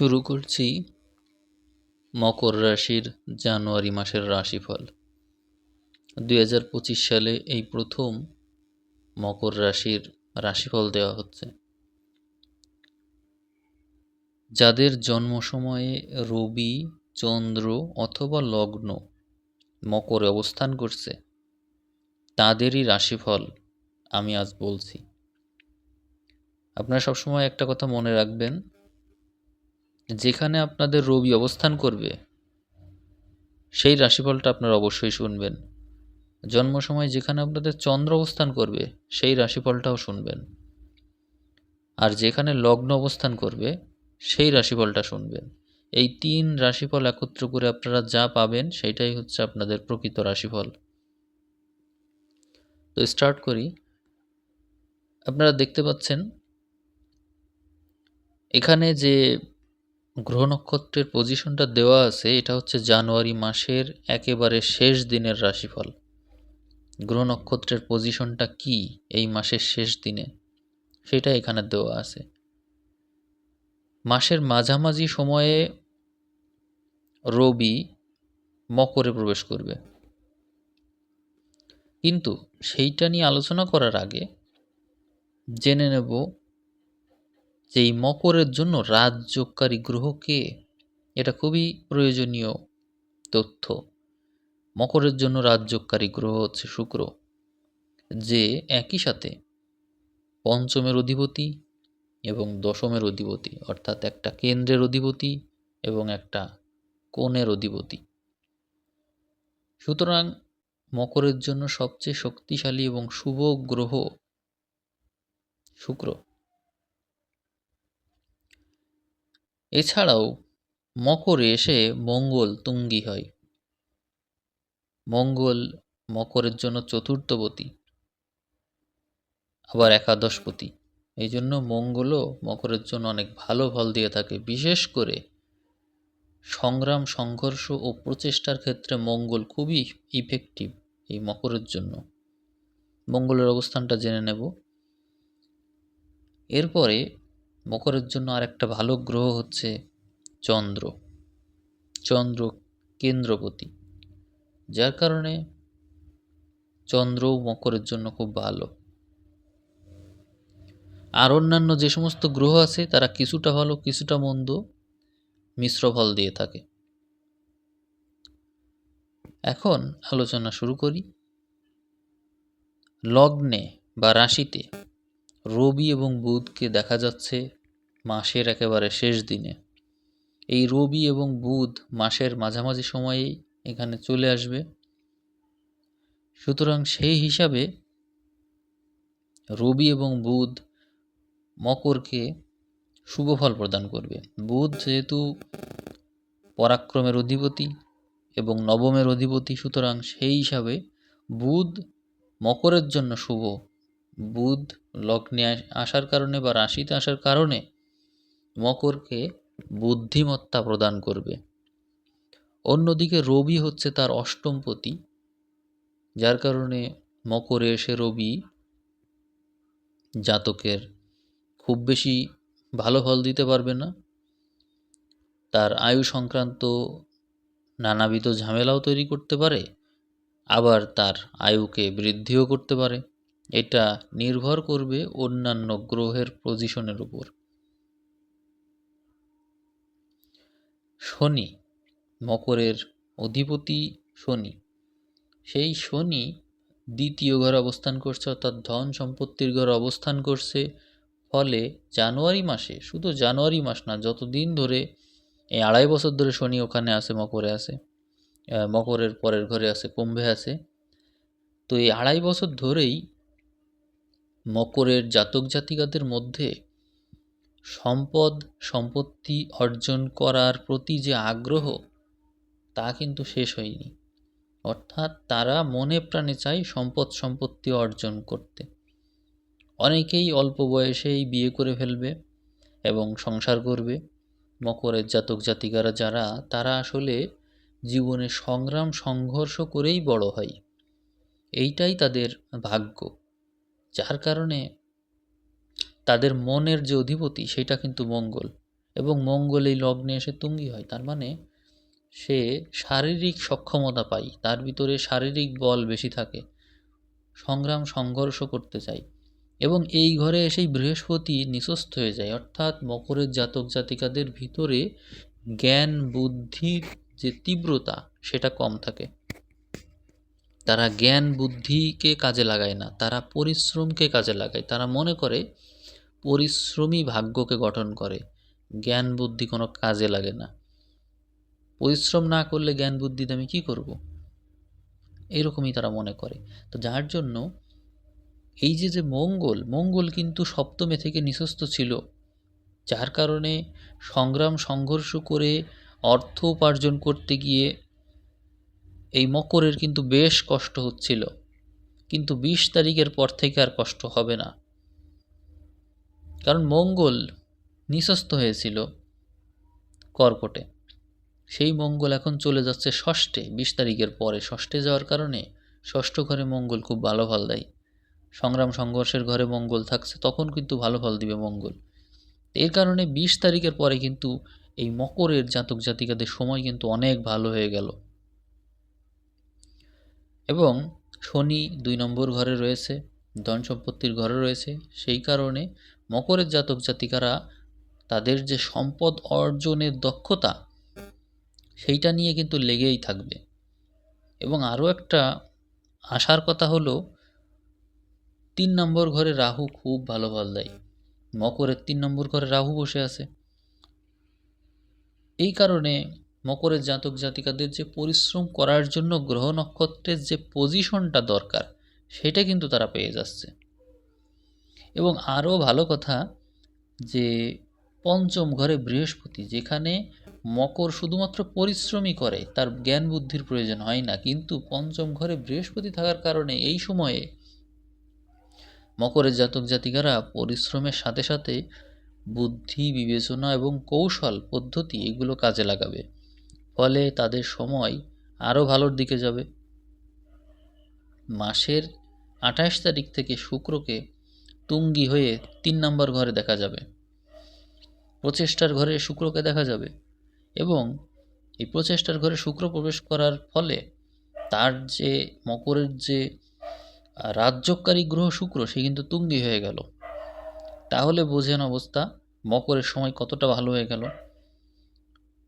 শুরু করছি মকর রাশির জানুয়ারি মাসের রাশিফল। দুই হাজার পঁচিশ সালে এই প্রথম মকর রাশির রাশিফল দেওয়া হচ্ছে। যাদের জন্ম সময়ে রবি, চন্দ্র অথবা লগ্ন মকরে অবস্থান করছে, তাদেরই রাশিফল আমি আজ বলছি। আপনারা সবসময় একটা কথা মনে রাখবেন যেখানে আপনাদের রবি অবস্থান করবে, সেই রাশিফলটা আপনারা অবশ্যই শুনবেন। জন্ম সময় যেখানে আপনাদের চন্দ্র অবস্থান করবে, সেই রাশিফলটাও শুনবেন। আর যেখানে লগ্ন অবস্থান করবে, সেই রাশিফলটা শুনবেন। এই তিন রাশিফল একত্র করে আপনারা যা পাবেন, সেইটাই হচ্ছে আপনাদের প্রকৃত রাশিফল। তো স্টার্ট করি। আপনারা দেখতে পাচ্ছেন, এখানে যে গ্রহ নক্ষত্রের পজিশনটা দেওয়া আছে, এটা হচ্ছে জানুয়ারি মাসের একেবারে শেষ দিনের রাশিফল। গ্রহ নক্ষত্রের পজিশনটা কি এই মাসের শেষ দিনে? সেটা এখানে দেওয়া আছে। মাসের মাঝামাঝি সময়ে রবি মকরে প্রবেশ করবে। কিন্তু সেইটা নিয়ে আলোচনা করার আগে জেনে নেব যে এই মকরের জন্য রাজযোগকারী গ্রহ কে এটা খুবই প্রয়োজনীয় তথ্য। মকরের জন্য রাজযোগকারী গ্রহ হচ্ছে শুক্র, যে একই সাথে পঞ্চমের অধিপতি এবং দশমের অধিপতি, অর্থাৎ একটা কেন্দ্রের অধিপতি এবং একটা কোণের অধিপতি। সুতরাং মকরের জন্য সবচেয়ে শক্তিশালী এবং শুভ গ্রহ শুক্র। এছাড়াও মকরে এসে মঙ্গল তুঙ্গি হয়। মঙ্গল মকরের জন্য চতুর্থপতি, আবার একাদশপতি। এই জন্য মঙ্গলও মকরের জন্য অনেক ভালো ফল দিয়ে থাকে। বিশেষ করে সংগ্রাম, সংঘর্ষ ও প্রচেষ্টার ক্ষেত্রে মঙ্গল খুবই ইফেক্টিভ এই মকরের জন্য। মঙ্গলের অবস্থানটা জেনে নেব। এরপরে মকরের জন্য আরেকটা ভালো গ্রহ হচ্ছে চন্দ্র। চন্দ্র কেন্দ্রপতি। যার কারণে চন্দ্রও মকরের জন্য খুব ভালো। আর অন্যান্য যে সমস্ত গ্রহ আছে, তারা কিছুটা ভালো, কিছুটা মন্দ মিশ্র ফল দিয়ে থাকে। এখন আলোচনা শুরু করি। লগ্নে বা রাশিতে রবি এবং বুধকে দেখা যাচ্ছে মাসের একেবারে শেষ দিনে। এই রবি এবং বুধ মাসের মাঝামাঝি সময়েই এখানে চলে আসবে। সুতরাং সেই হিসাবে রবি এবং বুধ মকরকে শুভ ফল প্রদান করবে। বুধ যেহেতু পরাক্রমের অধিপতি এবং নবমের অধিপতি, সুতরাং সেই হিসাবে বুধ মকরের জন্য শুভ বুধ, লগ্নে আসার কারণে বা রাশিতে আসার কারণে মকরকে বুদ্ধিমত্তা প্রদান করবে। অন্যদিকে রবি হচ্ছে তার অষ্টমপতি যার কারণে মকরে এসে রবি জাতকের খুব বেশি ভালো ফল দিতে পারবে না। তার আয়ু সংক্রান্ত নানাবিধ ঝামেলাও তৈরি করতে পারে, আবার তার আয়ুকে বৃদ্ধিও করতে পারে। এটা নির্ভর করবে অন্যান্য গ্রহের পজিশনের উপর। শনি, মকরের অধিপতি শনি। সেই শনি দ্বিতীয় ঘরে অবস্থান করছে, অর্থাৎ ধন সম্পত্তির ঘরে অবস্থান করছে। ফলে জানুয়ারি মাসে, শুধু জানুয়ারি মাস না, যতদিন ধরে এই আড়াই বছর ধরে শনি ওখানে আছে, মকরে আছে মকরের পরের ঘরে আছে, কুম্ভে আছে, তো এই আড়াই বছর ধরেই মকরের জাতক জাতিকাদের মধ্যে সম্পদ, সম্পত্তি অর্জন করার প্রতি যে আগ্রহ, তা কিন্তু শেষ হয়নি। অর্থাৎ তারা মনে প্রাণে চায় সম্পদ, সম্পত্তি অর্জন করতে। অনেকেই অল্প বয়সেই বিয়ে করে ফেলবে এবং সংসার করবে। মকরের জাতক জাতিকারা যারা, তারা আসলে জীবনে সংগ্রাম, সংঘর্ষ করেই বড় হয়। এইটাই তাদের ভাগ্য। যার কারণে তাদের মনের যে অধিপতি, সেটা কিন্তু মঙ্গল। এবং মঙ্গল এই লগ্নে এসে তুঙ্গি হয়। তার মানে সে শারীরিক সক্ষমতা পায়। তার ভিতরে শারীরিক বল বেশি থাকে। সংগ্রাম, সংঘর্ষ করতে চায়। এবং এই ঘরে এসেই বৃহস্পতি নিঃস্ত হয়ে যায়। অর্থাৎ মকরের জাতক জাতিকাদের ভিতরে জ্ঞান বুদ্ধির যে তীব্রতা, সেটা কম থাকে। তারা জ্ঞান বুদ্ধিকে কাজে লাগায় না, তারা পরিশ্রমকে কাজে লাগায়। তারা মনে করে পরিশ্রমী ভাগ্যকে গঠন করে, জ্ঞান বুদ্ধি কোনো কাজে লাগে না। পরিশ্রম না করলে জ্ঞান বুদ্ধিতে আমি কী করব? এরকমই তারা মনে করে। তো যার জন্য এই যে যে মঙ্গল মঙ্গল কিন্তু সপ্তমে থেকে নিঃস্ত ছিল, যার কারণে সংগ্রাম, সংঘর্ষ করে অর্থ উপার্জন করতে গিয়ে এই মকরের কিন্তু বেশ কষ্ট হচ্ছিল। কিন্তু বিশ তারিখের পর থেকে আর কষ্ট হবে না। কারণ মঙ্গল নিঃস্ত হয়েছিল কর্কটে। সেই মঙ্গল এখন চলে যাচ্ছে ষষ্ঠে, বিশ তারিখের পরে। ষষ্ঠে যাওয়ার কারণে ষষ্ঠ ঘরে মঙ্গল খুব ভালো ফল দেয়। সংগ্রাম সংঘর্ষের ঘরে মঙ্গল থাকছে, তখন কিন্তু ভালো ফল দিবে মঙ্গল। এর কারণে বিশ তারিখের পরে কিন্তু এই মকরের জাতক জাতিকাদের সময় কিন্তু অনেক ভালো হয়ে গেল। এবং শনি দুই নম্বর ঘরে রয়েছে, ধন সম্পত্তির ঘরে রয়েছে। সেই কারণে মকরের জাতক জাতিকারা তাদের যে সম্পদ অর্জনের দক্ষতা, সেইটা নিয়ে কিন্তু লেগেই থাকবে। এবং আরও একটা আসার কথা হলো, তিন নম্বর ঘরে রাহু খুব ভালো ফল দেয়। মকরের তিন নম্বর ঘরে রাহু বসে আছে। এই কারণে মকরের জাতক জাতিকাদের যে পরিশ্রম করার জন্য গ্রহ নক্ষত্রের যে পজিশনটা দরকার, সেটা কিন্তু তারা পেয়ে যাচ্ছে। এবং আরও ভালো কথা যে, পঞ্চম ঘরে বৃহস্পতি, যেখানে মকর শুধুমাত্র পরিশ্রমই করে, তার জ্ঞান বুদ্ধির প্রয়োজন হয় না। কিন্তু পঞ্চম ঘরে বৃহস্পতি থাকার কারণে এই সময়ে মকরের জাতক জাতিকারা পরিশ্রমের সাথে সাথে বুদ্ধি, বিবেচনা এবং কৌশল, পদ্ধতি এগুলো কাজে লাগাবে। ফলে তাদের সময় আরও ভালোর দিকে যাবে। মাসের আঠাশ তারিখ থেকে শুক্রকে তুঙ্গি হয়ে তিন নম্বর ঘরে দেখা যাবে। প্রচেষ্টার ঘরে শুক্রকে দেখা যাবে এবং এই প্রচেষ্টার ঘরে শুক্র প্রবেশ করার ফলে তার যে মকরের যে রাজ্যকারী গ্রহ শুক্র, সে কিন্তু তুঙ্গি হয়ে গেল। তাহলে বোঝেন অবস্থা, মকরের সময় কতটা ভালো হয়ে গেল।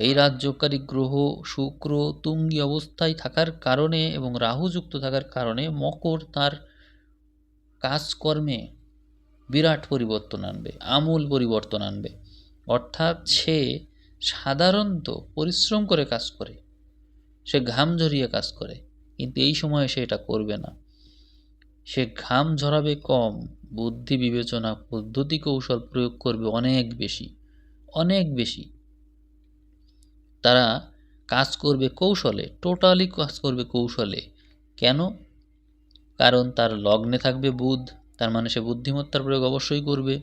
এই রাজ্যকারী গ্রহ শুক্র তুঙ্গি অবস্থায় থাকার কারণে এবং রাহুযুক্ত থাকার কারণে মকর তার কাজকর্মে বিরাট পরিবর্তন আনবে, আমূল পরিবর্তন আনবে। অর্থাৎ সে সাধারণত পরিশ্রম করে কাজ করে, সে ঘাম ঝরিয়ে কাজ করে, কিন্তু এই সময়ে সে এটা করবে না। সে ঘাম ঝরাবে কম, বুদ্ধি বিবেচনা, পদ্ধতি কৌশল প্রয়োগ করবে অনেক বেশি অনেক বেশি। তারা কাজ করবে কৌশলে টোটালি কাজ করবে কৌশলে। কেন? কারণ তার লগ্নে থাকবে বুধ, তার মানে সে বুদ্ধিমত্তার প্রয়োগ অবশ্যই করবে।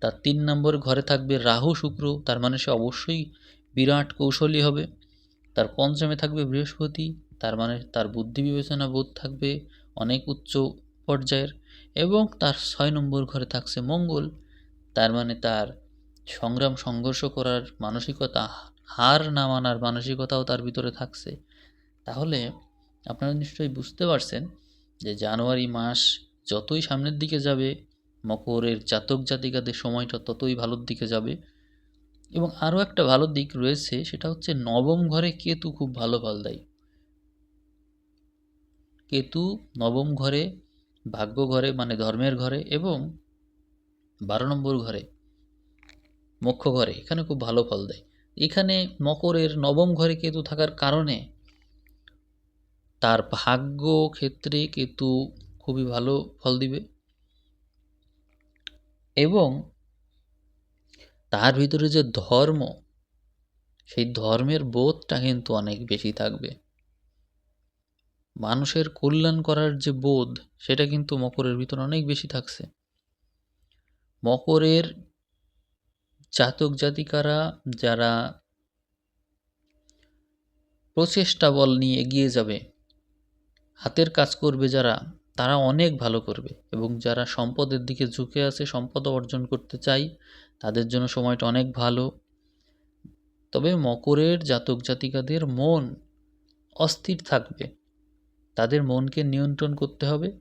তার তিন নম্বর ঘরে থাকবে রাহু শুক্র, তার মানে সে অবশ্যই বিরাট কৌশলী হবে। তার পঞ্চমে থাকবে বৃহস্পতি, তার মানে তার বুদ্ধি বিবেচনা বোধ থাকবে অনেক উচ্চ পর্যায়ের। এবং তার ছয় নম্বর ঘরে থাকছে মঙ্গল, তার মানে তার সংগ্রাম, সংঘর্ষ করার মানসিকতা হার না মানার মানসিকতাও তার ভিতরে থাকছে। তাহলে আপনারা নিশ্চয়ই বুঝতে পারছেন যে জানুয়ারি মাস যতই সামনের দিকে যাবে, মকরের জাতক জাতিকাদের সময়টা ততই ভালোর দিকে যাবে। এবং আরও একটা ভালো দিক রয়েছে, সেটা হচ্ছে নবম ঘরে কেতু খুব ভালো ফল দেয়। কেতু নবম ঘরে, ভাগ্য ঘরে মানে ধর্মের ঘরে এবং বারো নম্বর ঘরে মুখ্য ঘরে, এখানে খুব ভালো ফল দেয়। এখানে মকরের নবম ঘরে কেতু থাকার কারণে তার ভাগ্য ক্ষেত্রে কেতু খুবই ভালো ফল দিবে এবং তার ভিতরে যে ধর্ম, সেই ধর্মের বোধটা কিন্তু অনেক বেশি থাকবে। মানুষের কল্যাণ করার যে বোধ, সেটা কিন্তু মকরের ভিতরে অনেক বেশি থাকছে। মকরের জাতক জাতিকারা যারা প্রচেষ্টা বল নিয়ে এগিয়ে যাবে, হাতের কাজ করবে যারা, তারা অনেক ভালো করবে এবং যারা সম্পদের দিকে ঝুঁকে আছে, সম্পদ অর্জন করতে চাই, তাদের জন্য সময়টা অনেক ভালো। তবে মকরের জাতক জাতিকাদের মন অস্থির থাকবে। তাদের মনকে নিয়ন্ত্রণ করতে হবে,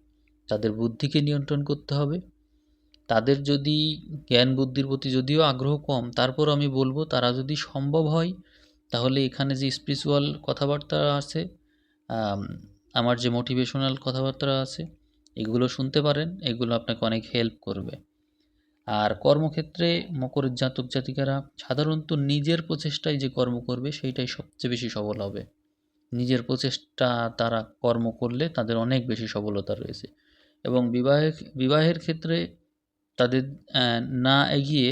তাদের বুদ্ধিকে নিয়ন্ত্রণ করতে হবে। তাদের যদি জ্ঞান বুদ্ধির প্রতি যদিও আগ্রহ কম, তারপর আমি বলব তারা যদি সম্ভব হয়, তাহলে এখানে যে স্পিরিচুয়াল কথাবার্তা আছে আমার যে মোটিভেশনাল কথাবার্তা আছে, এগুলো শুনতে পারেন, এগুলো আপনাকে অনেক হেল্প করবে। আর কর্মক্ষেত্রে মকর জাতক জাতিকারা সাধারণত নিজের প্রচেষ্টায় যে কর্ম করবে, সেইটাই সবচেয়ে বেশি সফল হবে। নিজের প্রচেষ্টা তারা কর্ম করলে তাদের অনেক বেশি সফলতা রয়েছে। এবং বিবাহের বিবাহের ক্ষেত্রে তাদের না এগিয়ে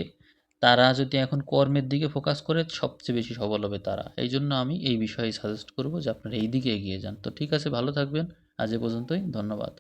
তারা যদি এখন কর্মের দিকে ফোকাস করে, সবচেয়ে বেশি সবল হবে তারা। এই জন্য আমি এই বিষয়ে সাজেস্ট করব যে আপনারা এই দিকে এগিয়ে যান। তো ঠিক আছে, ভালো থাকবেন। আজ এ পর্যন্তই। ধন্যবাদ।